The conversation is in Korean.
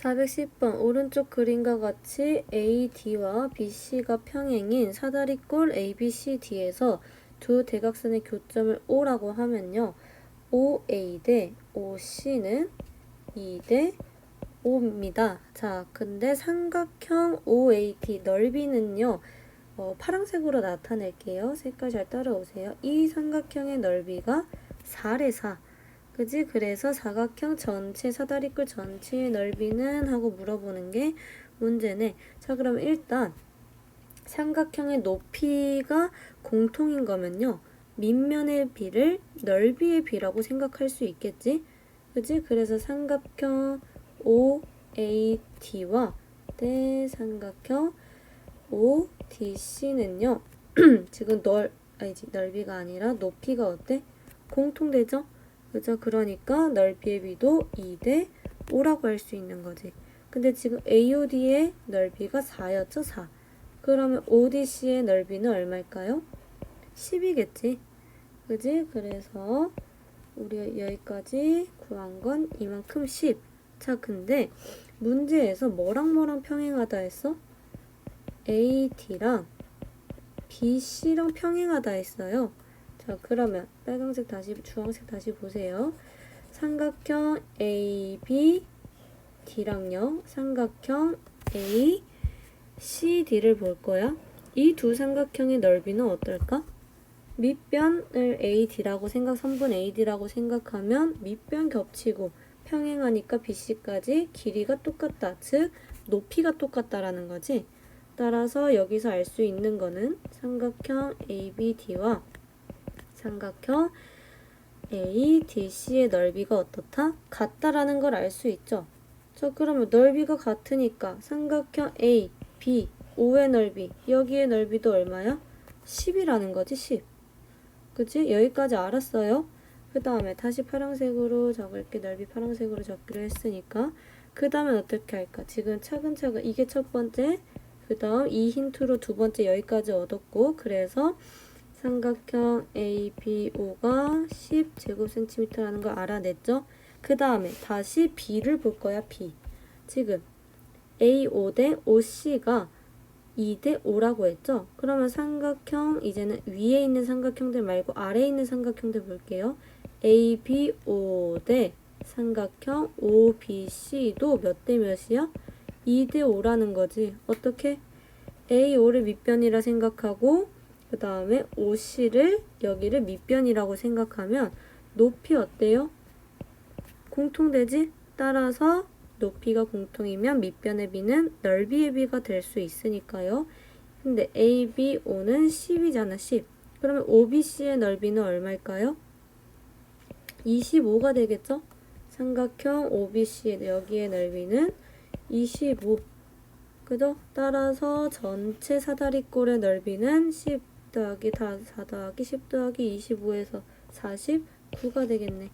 410번 오른쪽 그림과 같이 AD와 BC가 평행인 사다리꼴 ABCD에서 두 대각선의 교점을 O라고 하면요. OA 대 OC는 2 대 5입니다. 자, 근데 삼각형 OAT 넓이는요. 어, 파란색으로 나타낼게요. 색깔 잘 따라오세요. 이 삼각형의 넓이가 4래 4. 그지? 그래서 사각형 전체, 사다리꼴 전체의 넓이는 하고 물어보는 게 문제네. 자, 그럼 일단 삼각형의 높이가 공통인 거면요. 밑면의 비를 넓이의 비라고 생각할 수 있겠지? 그지? 그래서 삼각형 OAT와 대삼각형 ODC는요. 지금 넓, 아니지, 넓이가 아니라 높이가 어때? 공통되죠? 그죠? 그러니까 넓이의 비도 2대 5라고 할 수 있는 거지. 근데 지금 AOD의 넓이가 4였죠? 4. 그러면 ODC의 넓이는 얼마일까요? 10이겠지. 그지? 그래서 우리가 여기까지 구한 건 이만큼 10. 자, 근데 문제에서 뭐랑 뭐랑 평행하다 했어? AD랑 BC랑 평행하다 했어요. 자, 그러면 빨강색 다시 주황색 다시 보세요. 삼각형 AB D랑요. 삼각형 A CD를 볼 거야. 이 두 삼각형의 넓이는 어떨까? 밑변을 AD라고 생각, 3분 AD라고 생각하면 밑변 겹치고 평행하니까 BC까지 길이가 똑같다. 즉, 높이가 똑같다라는 거지. 따라서 여기서 알 수 있는 거는 삼각형 ABD와 삼각형 ADC의 넓이가 어떻다? 같다라는 걸 알 수 있죠. 자, 그러면 넓이가 같으니까 삼각형 A, B, O의 넓이, 여기의 넓이도 얼마야? 10이라는 거지, 10. 그치? 여기까지 알았어요. 그 다음에 다시 파란색으로 적을게. 넓이 파란색으로 적기로 했으니까. 그 다음엔 어떻게 할까? 지금 차근차근 이게 첫 번째, 그 다음 이 힌트로 두 번째 여기까지 얻었고, 그래서 삼각형 ABO가 10제곱센티미터라는 걸 알아냈죠? 그 다음에 다시 B를 볼 거야, B. 지금 AO 대 OC가 2대 5라고 했죠? 그러면 삼각형, 이제는 위에 있는 삼각형들 말고 아래에 있는 삼각형들 볼게요. ABO 대 삼각형 OBC도 몇 대 몇이야? 2대 5라는 거지. 어떻게? A5를 밑변이라 생각하고 그 다음에 OC를 여기를 밑변이라고 생각하면 높이 어때요? 공통되지? 따라서 높이가 공통이면 밑변의 비는 넓이의 비가 될 수 있으니까요. 근데 ABO는 10이잖아, 10. 그러면 OBC의 넓이는 얼마일까요? 25가 되겠죠? 삼각형 OBC의 여기의 넓이는 25. 그죠? 따라서 전체 사다리꼴의 넓이는 10 더하기 4 더하기 10 더하기 25에서 49가 되겠네.